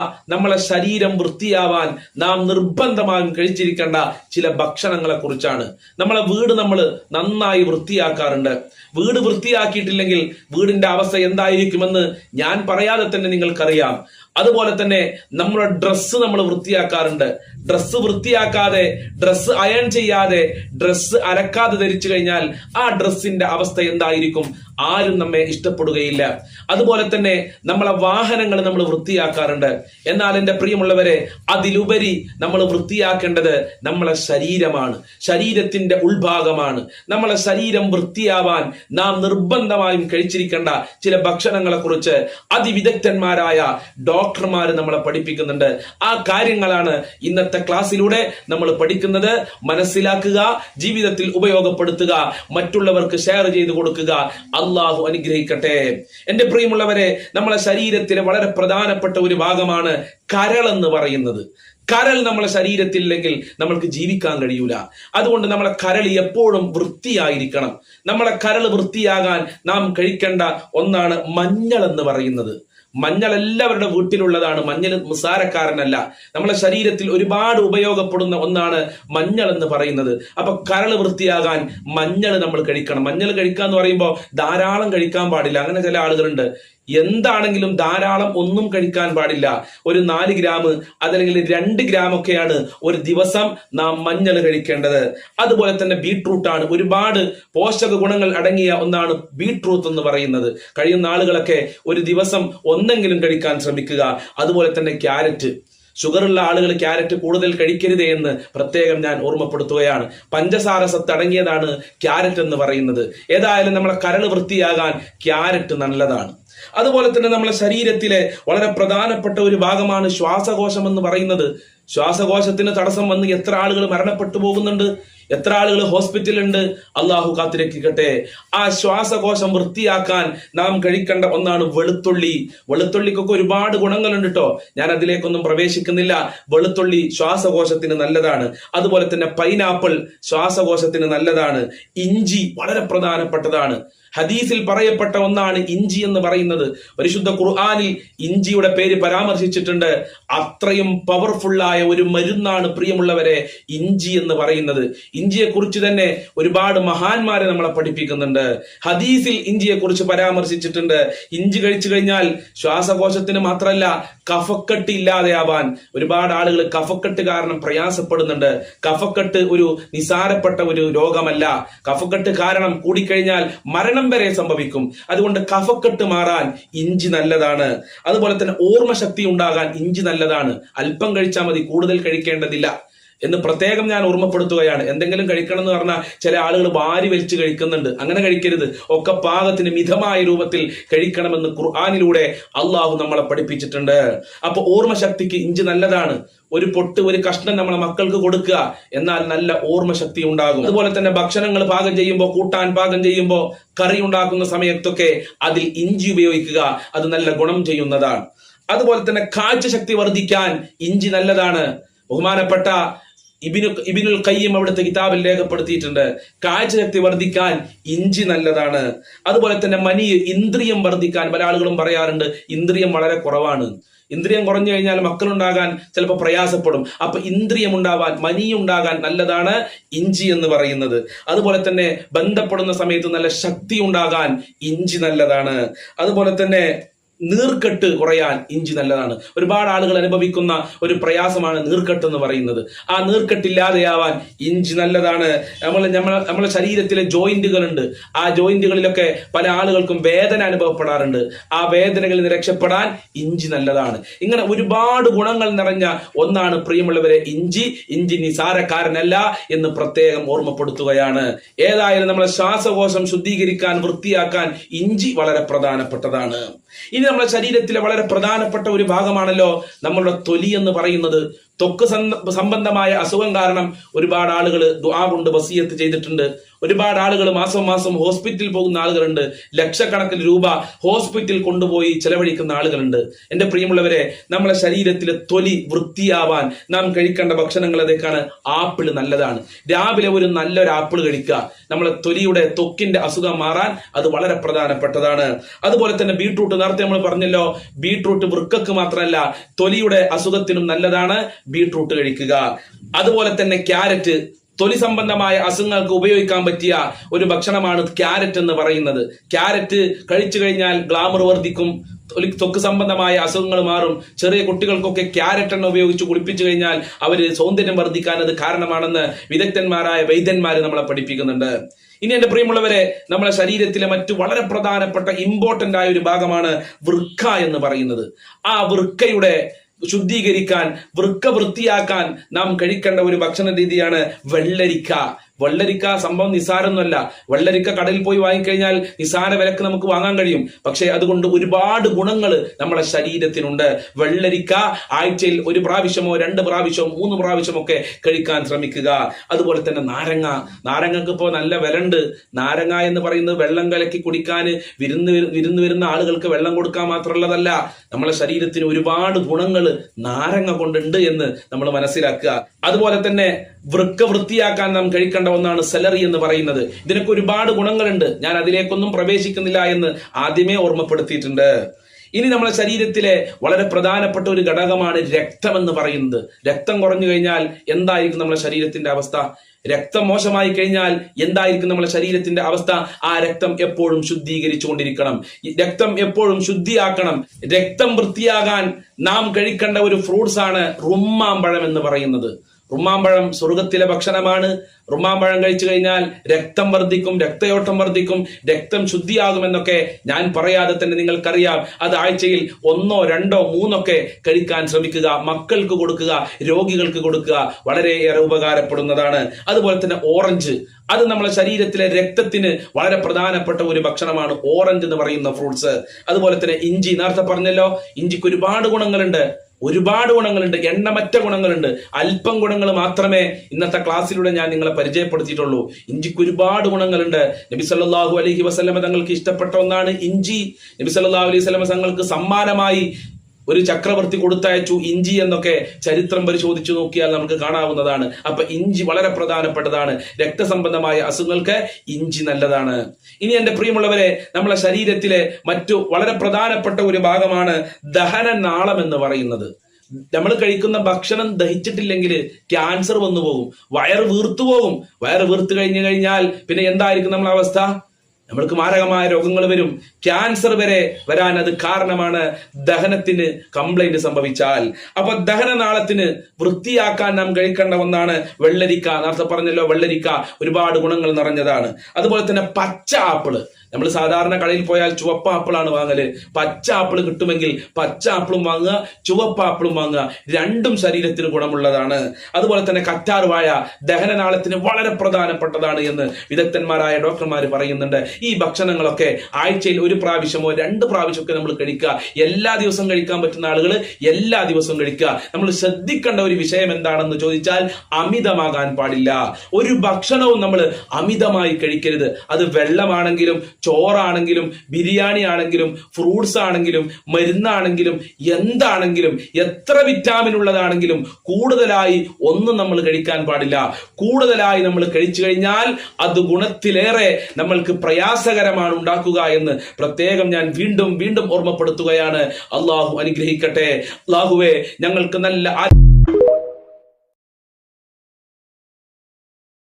നമ്മളെ ശരീരം വൃത്തിയാവാൻ നാം നിർബന്ധമായും കഴിച്ചിരിക്കേണ്ട ചില ഭക്ഷണങ്ങളെ കുറിച്ചാണ് നമ്മളെ വീട് നമ്മൾ നന്നായി വൃത്തിയാക്കാറുണ്ട്. വീട് വൃത്തിയാക്കിയിട്ടില്ലെങ്കിൽ വീടിന്റെ അവസ്ഥ എന്തായിരിക്കുമെന്ന് ഞാൻ പറയാതെ തന്നെ നിങ്ങൾക്കറിയാം. അതുപോലെ തന്നെ നമ്മുടെ ഡ്രസ്സ് നമ്മൾ വൃത്തിയാക്കാറുണ്ട്. ഡ്രസ്സ് വൃത്തിയാക്കാതെ ഡ്രസ്സ് അയൺ ചെയ്യാതെ ഡ്രസ്സ് അലക്കാതെ ധരിച്ചു കഴിഞ്ഞാൽ ആ ഡ്രസ്സിന്റെ അവസ്ഥ എന്തായിരിക്കും? ആരും നമ്മെ ഇഷ്ടപ്പെടുകയില്ല. അതുപോലെ തന്നെ നമ്മളെ വാഹനങ്ങൾ നമ്മൾ വൃത്തിയാക്കാറുണ്ട്. എന്നാൽ എന്റെ പ്രിയമുള്ളവരെ അതിലുപരി നമ്മൾ വൃത്തിയാക്കേണ്ടത് നമ്മളെ ശരീരമാണ്. ശരീരത്തിന്റെ ഉൾഭാഗമാണ്. നമ്മളെ ശരീരം വൃത്തിയാവാൻ നാം നിർബന്ധമായും കഴിച്ചിരിക്കേണ്ട ചില ഭക്ഷണങ്ങളെ കുറിച്ച് അതിവിദഗ്ധന്മാരായ ഡോക്ടർമാർ നമ്മളെ പഠിപ്പിക്കുന്നുണ്ട്. ആ കാര്യങ്ങളാണ് ഇന്നത്തെ ക്ലാസ്സിലൂടെ നമ്മൾ പഠിക്കുന്നത്. മനസ്സിലാക്കുക ജീവിതത്തിൽ ഉപയോഗപ്പെടുത്തുക മറ്റുള്ളവർക്ക് ഷെയർ ചെയ്തു കൊടുക്കുക. അള്ളാഹു അനുഗ്രഹിക്കട്ടെ. എന്റെ പ്രിയമുള്ളവരെ നമ്മളെ ശരീരത്തിലെ വളരെ പ്രധാനപ്പെട്ട ഒരു ഭാഗമാണ് കരൾ എന്ന് പറയുന്നത്. കരൾ നമ്മളെ ശരീരത്തില്ലെങ്കിൽ നമ്മൾക്ക് ജീവിക്കാൻ കഴിയൂല. അതുകൊണ്ട് നമ്മളെ കരൾ എപ്പോഴും വൃത്തിയായിരിക്കണം. നമ്മളെ കരൾ വൃത്തിയാകാൻ നാം കഴിക്കേണ്ട ഒന്നാണ് മഞ്ഞൾ എന്ന് പറയുന്നത്. മഞ്ഞൾ എല്ലാവരുടെ വീട്ടിലുള്ളതാണ്. മഞ്ഞൾ നിസാരക്കാരനല്ല നമ്മളെ ശരീരത്തിൽ ഒരുപാട് ഉപയോഗപ്പെടുന്ന ഒന്നാണ് മഞ്ഞൾ എന്ന് പറയുന്നത്. അപ്പൊ കരൾ വൃത്തിയാകാൻ മഞ്ഞൾ നമ്മൾ കഴിക്കണം. മഞ്ഞൾ കഴിക്കുക എന്ന് പറയുമ്പോൾ ധാരാളം കഴിക്കാൻ പാടില്ല. അങ്ങനെ ചില ആളുകളുണ്ട്. എന്താണെങ്കിലും ധാരാളം ഒന്നും കഴിക്കാൻ പാടില്ല. ഒരു നാല് ഗ്രാം അതല്ലെങ്കിൽ രണ്ട് ഗ്രാം ഒക്കെയാണ് ഒരു ദിവസം നാം മഞ്ഞൾ കഴിക്കേണ്ടത്. അതുപോലെ തന്നെ ബീട്രൂട്ട് ആണ്. ഒരുപാട് പോഷക ഗുണങ്ങൾ അടങ്ങിയ ഒന്നാണ് ബീട്രൂട്ട് എന്ന് പറയുന്നത്. കഴിയുന്ന ആളുകളൊക്കെ ഒരു ദിവസം ഒന്നെങ്കിലും കഴിക്കാൻ ശ്രമിക്കുക. അതുപോലെ തന്നെ ക്യാരറ്റ്. ഷുഗറുള്ള ആളുകൾ ക്യാരറ്റ് കൂടുതൽ കഴിക്കരുത് എന്ന് പ്രത്യേകം ഞാൻ ഓർമ്മപ്പെടുത്തുകയാണ്. പഞ്ചസാര സത്ത് അടങ്ങിയതാണ് ക്യാരറ്റ് എന്ന് പറയുന്നത്. ഏതായാലും നമ്മളെ കരൾ വൃത്തിയാകാൻ ക്യാരറ്റ് നല്ലതാണ്. അതുപോലെ തന്നെ നമ്മളെ ശരീരത്തിലെ വളരെ പ്രധാനപ്പെട്ട ഒരു ഭാഗമാണ് ശ്വാസകോശം എന്ന് പറയുന്നത്. ശ്വാസകോശത്തിന് തടസ്സം വന്ന് എത്ര ആളുകൾ മരണപ്പെട്ടു പോകുന്നുണ്ട്? എത്ര ആളുകൾ ഹോസ്പിറ്റലുണ്ട് അള്ളാഹു കാത്തിരക്കിക്കട്ടെ. ആ ശ്വാസകോശം വൃത്തിയാക്കാൻ നാം കഴിക്കേണ്ട ഒന്നാണ് വെളുത്തുള്ളി. വെളുത്തുള്ളിക്കൊക്കെ ഒരുപാട് ഗുണങ്ങളുണ്ട് കേട്ടോ ഞാൻ അതിലേക്കൊന്നും പ്രവേശിക്കുന്നില്ല. വെളുത്തുള്ളി ശ്വാസകോശത്തിന് നല്ലതാണ്. അതുപോലെ തന്നെ പൈനാപ്പിൾ ശ്വാസകോശത്തിന് നല്ലതാണ്. ഇഞ്ചി വളരെ പ്രധാനപ്പെട്ടതാണ്. ഹദീസിൽ പറയപ്പെട്ട ഒന്നാണ് ഇഞ്ചി എന്ന് പറയുന്നത്. പരിശുദ്ധ ഖുർആാനിൽ ഇഞ്ചിയുടെ പേര് പരാമർശിച്ചിട്ടുണ്ട്. അത്രയും പവർഫുള്ളായ ഒരു മരുന്നാണ് പ്രിയമുള്ളവരെ ഇഞ്ചി എന്ന് പറയുന്നത്. ഇഞ്ചിയെ കുറിച്ച് തന്നെ ഒരുപാട് മഹാന്മാരെ നമ്മളെ പഠിപ്പിക്കുന്നുണ്ട്. ഹദീസിൽ ഇഞ്ചിയെ കുറിച്ച് പരാമർശിച്ചിട്ടുണ്ട്. ഇഞ്ചി കഴിച്ചു കഴിഞ്ഞാൽ ശ്വാസകോശത്തിന് മാത്രമല്ല കഫക്കെട്ട് ഇല്ലാതെയാവാൻ ഒരുപാട് ആളുകൾ കഫക്കെട്ട് കാരണം പ്രയാസപ്പെടുന്നുണ്ട്. കഫക്കെട്ട് ഒരു നിസാരപ്പെട്ട ഒരു രോഗമല്ല. കഫക്കെട്ട് കാരണം കൂടിക്കഴിഞ്ഞാൽ മരണം വരെ സംഭവിക്കും. അതുകൊണ്ട് കഫക്കെട്ട് മാറാൻ ഇഞ്ചി നല്ലതാണ്. അതുപോലെ തന്നെ ഓർമ്മശക്തി ഉണ്ടാകാൻ ഇഞ്ചി നല്ലതാണ്. അല്പം കഴിച്ചാൽ മതി കൂടുതൽ കഴിക്കേണ്ടതില്ല. എന്ന് പ്രത്യേകം ഞാൻ ഓർമ്മപ്പെടുത്തുകയാണ്. എന്തെങ്കിലും കഴിക്കണം എന്ന് പറഞ്ഞാൽ ചില ആളുകൾ വാരി വലിച്ച് കഴിക്കുന്നുണ്ട്. അങ്ങനെ കഴിക്കരുത്. ഒക്കെ പാകത്തിന് മിതമായ രൂപത്തിൽ കഴിക്കണമെന്ന് ഖുർആാനിലൂടെ അള്ളാഹു നമ്മളെ പഠിപ്പിച്ചിട്ടുണ്ട്. അപ്പൊ ഓർമ്മശക്തിക്ക് ഇഞ്ചി നല്ലതാണ്. ഒരു പൊട്ട് ഒരു കഷ്ണം നമ്മളെ മക്കൾക്ക് കൊടുക്കുക. എന്നാൽ നല്ല ഓർമ്മശക്തി ഉണ്ടാകും. അതുപോലെ തന്നെ ഭക്ഷണങ്ങൾ പാകം ചെയ്യുമ്പോൾ കൂട്ടാൻ പാകം ചെയ്യുമ്പോൾ കറി ഉണ്ടാക്കുന്ന സമയത്തൊക്കെ അതിൽ ഇഞ്ചി ഉപയോഗിക്കുക. അത് നല്ല ഗുണം ചെയ്യുന്നതാണ്. അതുപോലെ തന്നെ കാഴ്ചശക്തി വർദ്ധിക്കാൻ ഇഞ്ചി നല്ലതാണ്. ബഹുമാനപ്പെട്ട ഇബിനു ഇബിനുൽ കയ്യം അവിടുത്തെ കിതാബിൽ രേഖപ്പെടുത്തിയിട്ടുണ്ട്. കാഴ്ചശക്തി വർദ്ധിക്കാൻ ഇഞ്ചി നല്ലതാണ്. അതുപോലെ തന്നെ മനി ഇന്ദ്രിയം വർദ്ധിക്കാൻ പല ആളുകളും പറയാറുണ്ട് ഇന്ദ്രിയം വളരെ കുറവാണ്. ഇന്ദ്രിയം കുറഞ്ഞു കഴിഞ്ഞാൽ മക്കളുണ്ടാകാൻ ചിലപ്പോൾ പ്രയാസപ്പെടും. അപ്പൊ ഇന്ദ്രിയം ഉണ്ടാവാൻ മനി ഉണ്ടാകാൻ നല്ലതാണ് ഇഞ്ചി എന്ന് പറയുന്നത്. അതുപോലെ തന്നെ ബന്ധപ്പെടുന്ന സമയത്ത് നല്ല ശക്തി ഉണ്ടാകാൻ ഇഞ്ചി നല്ലതാണ്. അതുപോലെ തന്നെ നീർക്കെട്ട് കുറയാൻ ഇഞ്ചി നല്ലതാണ്. ഒരുപാട് ആളുകൾ അനുഭവിക്കുന്ന ഒരു പ്രയാസമാണ് നീർക്കെട്ട് എന്ന് പറയുന്നത്. ആ നീർക്കെട്ടില്ലാതെയാവാൻ ഇഞ്ചി നല്ലതാണ്. നമ്മൾ നമ്മളെ നമ്മളെ ശരീരത്തിലെ ജോയിന്റുകളുണ്ട്. ആ ജോയിന്റുകളിലൊക്കെ പല ആളുകൾക്കും വേദന അനുഭവപ്പെടാറുണ്ട്. ആ വേദനകളിൽ നിന്ന് രക്ഷപ്പെടാൻ ഇഞ്ചി നല്ലതാണ്. ഇങ്ങനെ ഒരുപാട് ഗുണങ്ങൾ നിറഞ്ഞ ഒന്നാണ് പ്രിയമുള്ളവരെ ഇഞ്ചി. ഇഞ്ചി നിസാരക്കാരനല്ല എന്ന് പ്രത്യേകം ഓർമ്മപ്പെടുത്തുകയാണ്. ഏതായാലും നമ്മളെ ശ്വാസകോശം ശുദ്ധീകരിക്കാൻ വൃത്തിയാക്കാൻ ഇഞ്ചി വളരെ പ്രധാനപ്പെട്ടതാണ്. ഇനി നമ്മുടെ ശരീരത്തിലെ വളരെ പ്രധാനപ്പെട്ട ഒരു ഭാഗമാണല്ലോ നമ്മളുടെ തൊലി എന്ന് പറയുന്നത്. ത്വക്ക് സംബന്ധമായ അസുഖം കാരണം ഒരുപാട് ആളുകൾ ദുആ കൊണ്ട് വസീയത്ത് ചെയ്തിട്ടുണ്ട്. ഒരുപാട് ആളുകൾ മാസം മാസം ഹോസ്പിറ്റലിൽ പോകുന്ന ആളുകളുണ്ട്. ലക്ഷക്കണക്കിന് രൂപ ഹോസ്പിറ്റലിൽ കൊണ്ടുപോയി ചെലവഴിക്കുന്ന ആളുകളുണ്ട്. എന്റെ പ്രിയമുള്ളവരെ നമ്മളെ ശരീരത്തിലെ തൊലി വൃത്തിയാവാൻ നാം കഴിക്കേണ്ട ഭക്ഷണങ്ങൾ അതേക്കാണ് ആപ്പിൾ നല്ലതാണ്. രാവിലെ ഒരു നല്ലൊരു ആപ്പിൾ കഴിക്കുക. നമ്മളെ തൊലിയുടെ ത്വക്കിന്റെ അസുഖം മാറാൻ അത് വളരെ പ്രധാനപ്പെട്ടതാണ്. അതുപോലെ തന്നെ ബീട്രൂട്ട് നേരത്തെ നമ്മൾ പറഞ്ഞല്ലോ ബീട്രൂട്ട് വൃക്കക്ക് മാത്രമല്ല തൊലിയുടെ അസുഖത്തിനും നല്ലതാണ്. ബീട്രൂട്ട് കഴിക്കുക. അതുപോലെ തന്നെ ക്യാരറ്റ്. തൊലി സംബന്ധമായ അസുഖങ്ങൾക്ക് ഉപയോഗിക്കാൻ പറ്റിയ ഒരു ഭക്ഷണമാണ് ക്യാരറ്റ് എന്ന് പറയുന്നത്. ക്യാരറ്റ് കഴിച്ചു കഴിഞ്ഞാൽ ഗ്ലാമർ വർദ്ധിക്കും. തൊലി തൊക്ക് സംബന്ധമായ അസുഖങ്ങൾ മാറും. ചെറിയ കുട്ടികൾക്കൊക്കെ ക്യാരറ്റ് എണ്ണ ഉപയോഗിച്ച് കുളിപ്പിച്ചു കഴിഞ്ഞാൽ അവർ സൗന്ദര്യം വർദ്ധിക്കാൻ അത് കാരണമാണെന്ന് വിദഗ്ധന്മാരായ വൈദ്യന്മാർ നമ്മളെ പഠിപ്പിക്കുന്നുണ്ട്. ഇനി എന്റെ പ്രിയമുള്ളവരെ നമ്മുടെ ശരീരത്തിലെ മറ്റു വളരെ പ്രധാനപ്പെട്ട ഇമ്പോർട്ടന്റ് ആയ ഒരു ഭാഗമാണ് വൃക്ക എന്ന് പറയുന്നത്. ആ വൃക്കയുടെ ശുദ്ധീകരിക്കാൻ വൃക്ക വൃത്തിയാക്കാൻ നാം കഴിക്കേണ്ട ഒരു ഭക്ഷണ രീതിയാണ് വെള്ളരിക്ക. വെള്ളരിക്ക സംഭവം നിസാരമൊന്നുമല്ല വെള്ളരിക്ക കടലിൽ പോയി വാങ്ങിക്കഴിഞ്ഞാൽ നിസാര വിലക്ക് നമുക്ക് വാങ്ങാൻ കഴിയും. പക്ഷേ അതുകൊണ്ട് ഒരുപാട് ഗുണങ്ങൾ നമ്മുടെ ശരീരത്തിനുണ്ട്. വെള്ളരിക്ക ആഴ്ചയിൽ ഒരു പ്രാവശ്യമോ രണ്ട് പ്രാവശ്യമോ മൂന്ന് പ്രാവശ്യമോ ഒക്കെ കഴിക്കാൻ ശ്രമിക്കുക. അതുപോലെ തന്നെ നാരങ്ങ. നാരങ്ങക്ക് ഇപ്പോൾ നല്ല വിലണ്ട് നാരങ്ങ എന്ന് പറയുന്നത് വെള്ളം കലക്കി കുടിക്കാൻ വിരുന്ന് വിരുന്ന് വരുന്ന ആളുകൾക്ക് വെള്ളം കൊടുക്കാൻ മാത്രമുള്ളതല്ല. നമ്മളെ ശരീരത്തിന് ഒരുപാട് ഗുണങ്ങൾ നാരങ്ങ കൊണ്ടുണ്ട് എന്ന് നമ്മൾ മനസ്സിലാക്കുക. അതുപോലെ തന്നെ വൃക്ക വൃത്തിയാക്കാൻ നാം കഴിക്കേണ്ട ഒന്നാണ് സെലറി എന്ന് പറയുന്നത്. ഇതിനൊക്കെ ഒരുപാട് ഗുണങ്ങളുണ്ട്. ഞാൻ അതിലേക്കൊന്നും പ്രവേശിക്കുന്നില്ല എന്ന് ആദ്യമേ ഓർമ്മപ്പെടുത്തിയിട്ടുണ്ട്. ഇനി നമ്മുടെ ശരീരത്തിലെ വളരെ പ്രധാനപ്പെട്ട ഒരു ഘടകമാണ് രക്തം എന്ന് പറയുന്നത്. രക്തം കുറഞ്ഞു കഴിഞ്ഞാൽ എന്തായിരിക്കും നമ്മുടെ ശരീരത്തിന്റെ അവസ്ഥ? രക്തം മോശമായി കഴിഞ്ഞാൽ എന്തായിരിക്കും നമ്മുടെ ശരീരത്തിന്റെ അവസ്ഥ? ആ രക്തം എപ്പോഴും ശുദ്ധീകരിച്ചുകൊണ്ടിരിക്കണം. രക്തം എപ്പോഴും ശുദ്ധിയാക്കണം. രക്തം വൃത്തിയാകാൻ നാം കഴിക്കേണ്ട ഒരു ഫ്രൂട്ട്സ് ആണ് റുമ്മാമ്പഴം എന്ന് പറയുന്നത്. റുമ്മാമ്പഴം സ്വർഗത്തിലെ ഭക്ഷണമാണ്. റുമ്മാമ്പഴം കഴിച്ചു കഴിഞ്ഞാൽ രക്തം വർദ്ധിക്കും രക്തയോട്ടം വർദ്ധിക്കും രക്തം ശുദ്ധിയാകുമെന്നൊക്കെ ഞാൻ പറയാതെ തന്നെ നിങ്ങൾക്കറിയാം. അത് ആഴ്ചയിൽ ഒന്നോ രണ്ടോ മൂന്നൊക്കെ കഴിക്കാൻ ശ്രമിക്കുക മക്കൾക്ക് കൊടുക്കുക രോഗികൾക്ക് കൊടുക്കുക വളരെയേറെ ഉപകാരപ്പെടുന്നതാണ്. അതുപോലെ തന്നെ ഓറഞ്ച്. അത് നമ്മുടെ ശരീരത്തിലെ രക്തത്തിന് വളരെ പ്രധാനപ്പെട്ട ഒരു ഭക്ഷണമാണ് ഓറഞ്ച് എന്ന് പറയുന്ന ഫ്രൂട്ട്സ്. അതുപോലെ തന്നെ ഇഞ്ചി. നേരത്തെ പറഞ്ഞല്ലോ ഇഞ്ചിക്ക് ഒരുപാട് ഗുണങ്ങളുണ്ട്. ഒരുപാട് ഗുണങ്ങളുണ്ട് എണ്ണമറ്റ ഗുണങ്ങളുണ്ട്. അല്പം ഗുണങ്ങൾ മാത്രമേ ഇന്നത്തെ ക്ലാസ്സിലൂടെ ഞാൻ നിങ്ങളെ പരിചയപ്പെടുത്തിയിട്ടുള്ളൂ. ഇഞ്ചിക്ക് ഒരുപാട് ഗുണങ്ങളുണ്ട്. നബി സല്ലാഹു അലഹി വസ്ലമ തങ്ങൾക്ക് ഇഷ്ടപ്പെട്ട ഒന്നാണ് ഇഞ്ചി. നബി സല്ലാഹു അലൈഹി സ്വലമ തങ്ങൾക്ക് സമ്മാനമായി ഒരു ചക്രവർത്തി കൊടുത്തയച്ചു ഇഞ്ചി എന്നൊക്കെ ചരിത്രം പരിശോധിച്ചു നോക്കിയാൽ നമുക്ക് കാണാവുന്നതാണ്. അപ്പൊ ഇഞ്ചി വളരെ പ്രധാനപ്പെട്ടതാണ്. രക്തസംബന്ധമായ അസുഖങ്ങൾക്ക് ഇഞ്ചി നല്ലതാണ്. ഇനി എന്റെ പ്രിയമുള്ളവരെ നമ്മളെ ശരീരത്തിലെ മറ്റു വളരെ പ്രധാനപ്പെട്ട ഒരു ഭാഗമാണ് ദഹന നാളം എന്ന് പറയുന്നത്. നമ്മൾ കഴിക്കുന്ന ഭക്ഷണം ദഹിച്ചിട്ടില്ലെങ്കിൽ ക്യാൻസർ വന്നു പോകും വയറ് വീർത്തു പോകും വയറ് വീർത്തു കഴിഞ്ഞു കഴിഞ്ഞാൽ പിന്നെ എന്തായിരിക്കും നമ്മളെ അവസ്ഥ? നമ്മൾക്ക് മാരകമായ രോഗങ്ങൾ വരും. ക്യാൻസർ വരെ വരാൻ അത് കാരണമാണ്. ദഹനത്തിന് കംപ്ലൈന്റ് സംഭവിച്ചാൽ. അപ്പൊ ദഹനനാളത്തിന് വൃത്തിയാക്കാൻ നാം കഴിക്കേണ്ട ഒന്നാണ് വെള്ളരിക്ക. നേരത്തെ പറഞ്ഞല്ലോ വെള്ളരിക്ക ഒരുപാട് ഗുണങ്ങൾ നിറഞ്ഞതാണ്. അതുപോലെ തന്നെ പച്ച ആപ്പിൾ. നമ്മൾ സാധാരണ കടയിൽ പോയാൽ ചുവപ്പ് ആപ്പിളാണ് വാങ്ങൽ. പച്ച ആപ്പിൾ കിട്ടുമെങ്കിൽ പച്ച ആപ്പിളും വാങ്ങുക ചുവപ്പ് ആപ്പിളും വാങ്ങുക. രണ്ടും ശരീരത്തിന് ഗുണമുള്ളതാണ്. അതുപോലെ തന്നെ കറ്റാറുവായ ദഹനനാളത്തിന് വളരെ പ്രധാനപ്പെട്ടതാണ് എന്ന് വിദഗ്ധന്മാരായ ഡോക്ടർമാർ പറയുന്നുണ്ട്. ഈ ഭക്ഷണങ്ങളൊക്കെ ആഴ്ചയിൽ ഒരു പ്രാവശ്യമോ രണ്ട് പ്രാവശ്യമൊക്കെ നമ്മൾ കഴിക്കുക. എല്ലാ ദിവസവും കഴിക്കാൻ പറ്റുന്ന ആളുകൾ എല്ലാ ദിവസവും കഴിക്കുക. നമ്മൾ ശ്രദ്ധിക്കേണ്ട ഒരു വിഷയം എന്താണെന്ന് ചോദിച്ചാൽ അമിതമാകാൻ പാടില്ല. ഒരു ഭക്ഷണവും നമ്മൾ അമിതമായി കഴിക്കരുത്. അത് വെള്ളമാണെങ്കിലും ചോറാണെങ്കിലും ബിരിയാണി ആണെങ്കിലും ഫ്രൂട്ട്സ് ആണെങ്കിലും മരുന്നാണെങ്കിലും എന്താണെങ്കിലും എത്ര വിറ്റാമിൻ ഉള്ളതാണെങ്കിലും കൂടുതലായി ഒന്നും നമ്മൾ കഴിക്കാൻ പാടില്ല. കൂടുതലായി നമ്മൾ കഴിച്ചു കഴിഞ്ഞാൽ അത് ഗുണത്തിലേറെ നമ്മൾക്ക് പ്രയാസകരമാണ് ഉണ്ടാക്കുക എന്ന് പ്രത്യേകം ഞാൻ വീണ്ടും വീണ്ടും ഓർമ്മപ്പെടുത്തുകയാണ്. അള്ളാഹു അനുഗ്രഹിക്കട്ടെ. അള്ളാഹുവെ ഞങ്ങൾക്ക് നല്ല